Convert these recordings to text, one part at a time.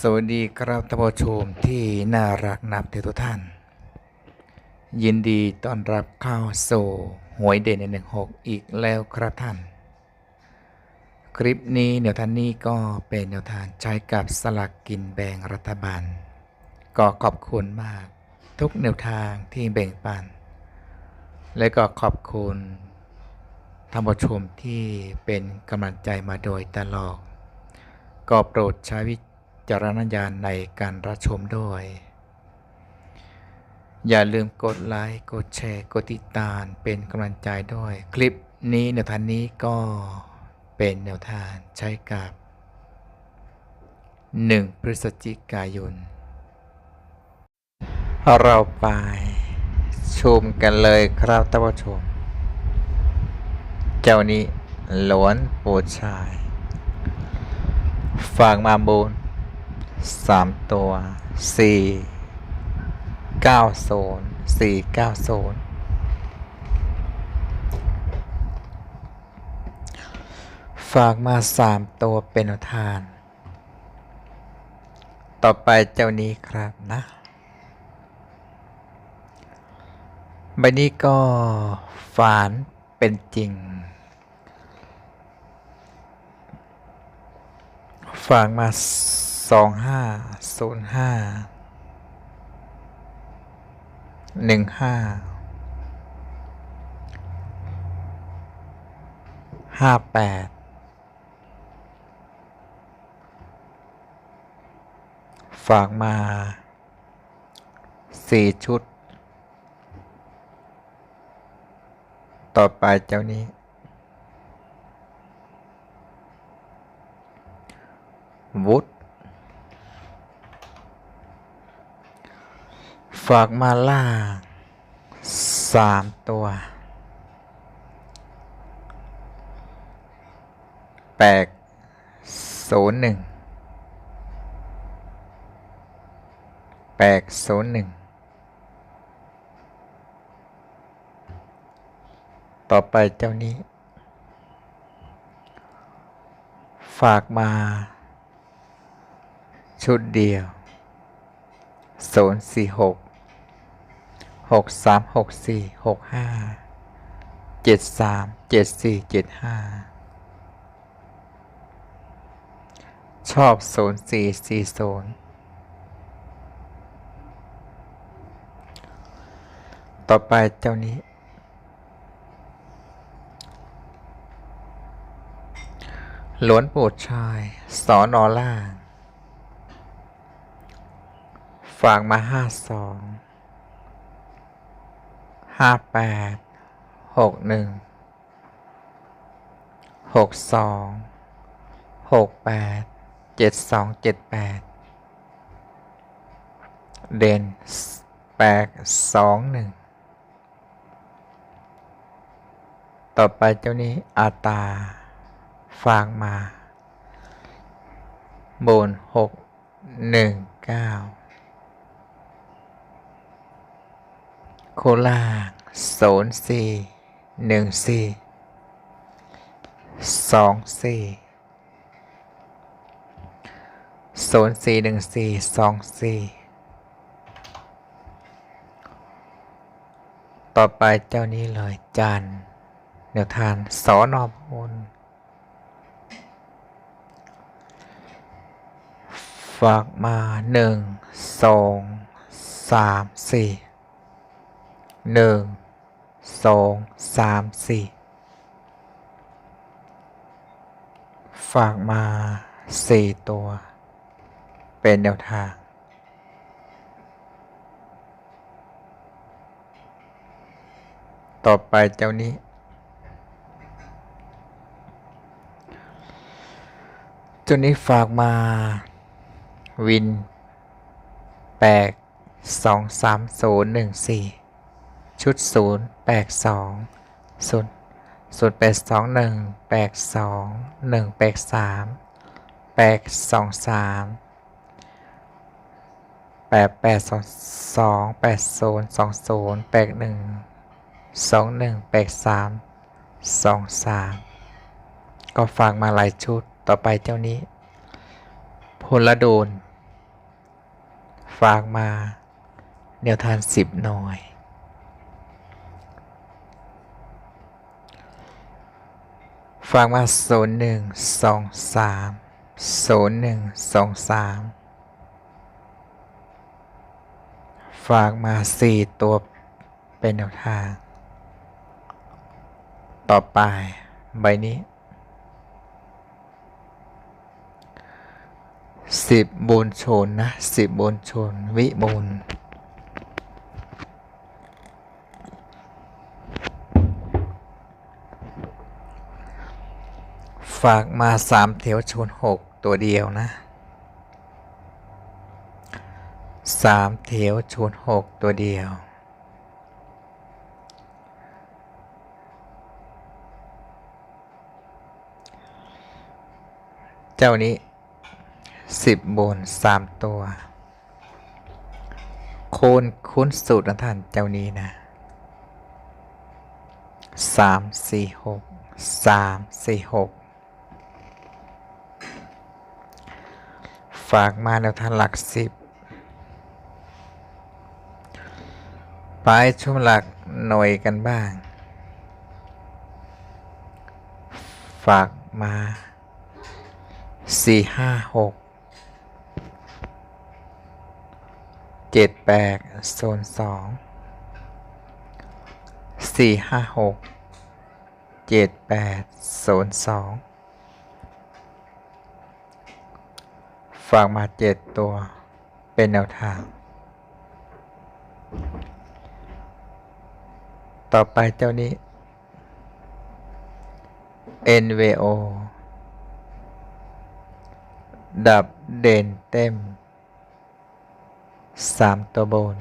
สวัสดีครับท่านผู้ชมที่น่ารักนับถือทุกท่าน ยินดีต้อนรับเข้าสู่หวยเด่นในหนึ่งหกอีกแล้วครับท่าน คลิปนี้แนวทางนี้ก็เป็นแนวทางใช้กับสลากกินแบ่งรัฐบาล ก็ขอบคุณมาก ทุกแนวทางที่แบ่งปัน และก็ขอบคุณท่านผู้ชมที่เป็นกำลังใจมาโดยตลอดก็โปรดใช้วิ จารณญาณในการรับชมด้วย อย่าลืมกดไลค์ กดแชร์ กดติดตามเป็นกำลังใจด้วย คลิปนี้แนวทางนี้ก็เป็นแนวทางใช้กับ 1 พฤศจิกายน เราไปชมกันเลยครับท่านผู้ชม เจ้านี้หลวนโปรดชาย ฝากมาบูน สามตัวสี่เก้าศูนย์สี่เก้าศูนย์ฝากมาสามตัวเป็นทาน ต่อไปเจ้านี้ครับนะใบนี้ก็ฝานเป็นจริง ฝากมา สองห้าศูนย์ห้าหนึ่งห้าห้าแปดฝากมาสี่ชุด ต่อไปเจ้านี้ วุฒ ฝากมาล่าสามตัวแปดศูนย์หนึ่งแปดศูนย์หนึ่งต่อไปเจ้านี้ ฝากมา ชุดเดียวศูนย์สี่หก หกสามหกสี่หกห้าเจ็ดสามเจ็ดสี่เจ็ดห้าชอบศูนย์สี่สี่ศูนย์ต่อไปเจ้านี้ หลวนโปรดชายสอนอล่าง ฝากมาห้าสอง ห้าแปดหกหนึ่งหกสองหกแปดเจ็ดสองเจ็ดแปดเด่นแปดสองหนึ่งต่อไปเจ้านี้อาตา ฝากมาบนหกหนึ่งเก้า โคราศูนย์สี่หนึ่งสี่สองสี่ศูนย์สี่หนึ่งสี่สองสี่ต่อไปเจ้านี้เลยจันเดี๋ยวทานสอนอบนฝากมาหนึ่งสองสามสี่ หนึ่งสองสามสี่ฝากมาสี่ตัว เป็นแนวทาง ต่อไปเจ้านี้ เจ้านี้ฝากมา วินแปดสองสามศูนย์หนึ่งสี่ ชุดศูนย์แปดสองศูนย์ศูนย์แปดสองหนึ่งแปดสองหนึ่งแปดสามแปดสองสามแปดแปดสองสองแปดศูนย์สองศูนย์แปดหนึ่งสองหนึ่งแปดสามสองสามก็ฝากมาหลายชุดต่อไปเจ้านี้พลโดน ฝากมาแนวทางสิบหน่อย ฝากมาศูนย์หนึ่งสองสามศูนย์หนึ่งสองสามฝากมาสี่ตัวเป็นแนวทาง ต่อไปใบนี้สิบบูญชนนะสิบบูญชน วิบูล ฝากมาสามแถวชนหกตัวเดียวนะสามแถวชนหกตัวเดียว เจ้านี้สิบบนสามตัว โคนคุ้นสูตรนะท่านเจ้านี้นะสามสี่หกสามสี่หก ฝากมาแนวทางหลักสิบไปช่วงหลักหน่วยกันบ้าง ฝากมาสี่ห้าหกเจ็ดแปดโซนสองสี่ห้าหกเจ็ดแปดโซนสอง ฝากมาเจ็ดตัวเป็นแนวทาง ต่อไปเจ้านี้ NVO ดับเด่นเต็มสามตัวบน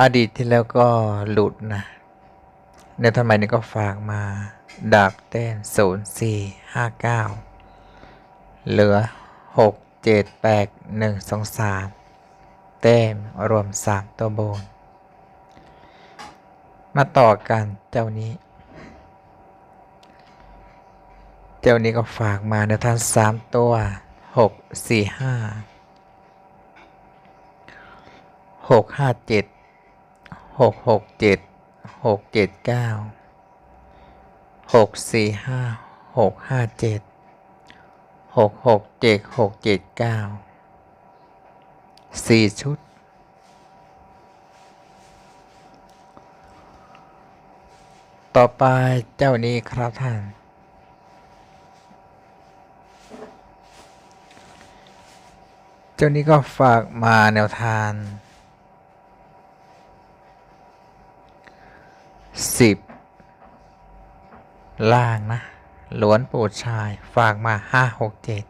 อดีตที่แล้วก็หลุดนะในทำไมนี้ก็ฝากมา ดับเต้นศูนย์สี่ห้าเก้า เหลือหกเจ็ดแปดหนึ่งสองสามเต้มรวมสามตัวบน มาต่อกันเจ้านี้ เจ้านี้ก็ฝากมาในท่านสามตัวหกสี่ห้าหกห้าเจ็ดหกหกเจ็ด หกหกเจ็ดหกเจ็ดเก้าสี่ชุด ต่อไปเจ้านี้ครับท่าน เจ้านี้ก็ฝากมาแนวทางสิบล่างนะ หลวนปูดชายฝากมาห้าหกเจ็ด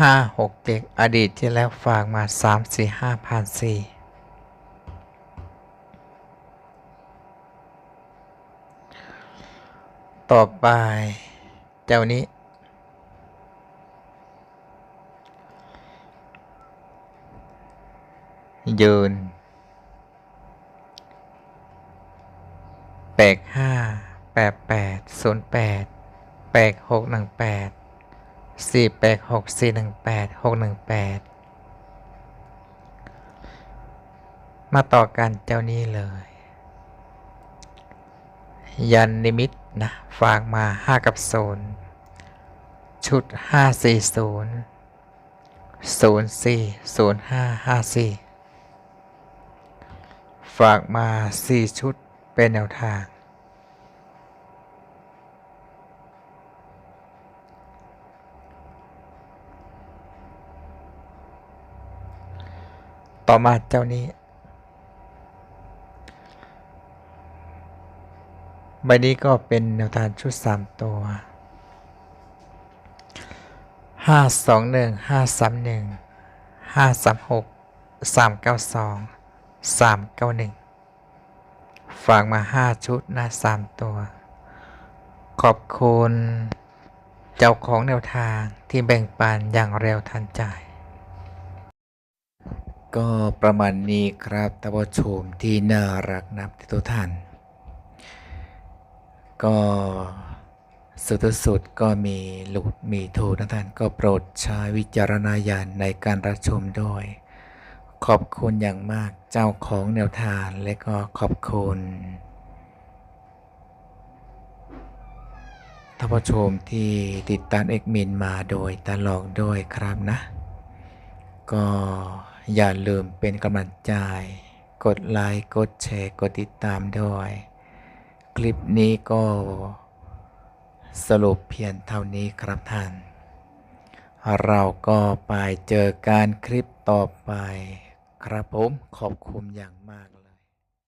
ห้าหกเจ็ดอดีตที่แล้วฝากมาสามสี่ห้าพันสี่ต่อไป เจ้านี้ ยืนแปดห้า ปดแปดศูนย์แปดแปดหกหนึ่งแปดสี่แปดหกสี่หนึ่งแปดหกหนึ่งแปดมาต่อกันเจ้านี้เลย ยันนิมิตนะฝากมา5กับโซนย์ชุด5 4 0 0 4 0 5 5 4ฝากมา4ชุดเป็นแนวทาง ต่อมาเจ้านี้ ใบนี้ก็เป็นแนวทางชุด 3 ตัว 5 2 1 5 3 1 5 3 6 3 9 2 3 9 1 ฝากมา 5 ชุดนะ 3 ตัว ขอบคุณ เจ้าของแนวทางที่แบ่งปันอย่างเร็วทันใจ ก็ประมาณนี้ครับท่านผู้ชมที่น่ารักนับทุกท่าน ก็สุดสุดก็มีหลุดมีถูกนะท่านก็โปรดใช้วิจารณญาณในการรับชมด้วย ขอบคุณอย่างมากเจ้าของแนวทางและก็ขอบคุณท่านผู้ชมที่ติดตามเอกมินมาโดยตลอดด้วยครับนะ ก็ อย่าลืมเป็นกำลังใจ กดไลค์ กดแชร์ กดติดตามด้วย คลิปนี้ก็สรุปเพียงเท่านี้ครับท่าน เราก็ไปเจอการคลิปต่อไป ครับผมขอบคุณอย่างมาก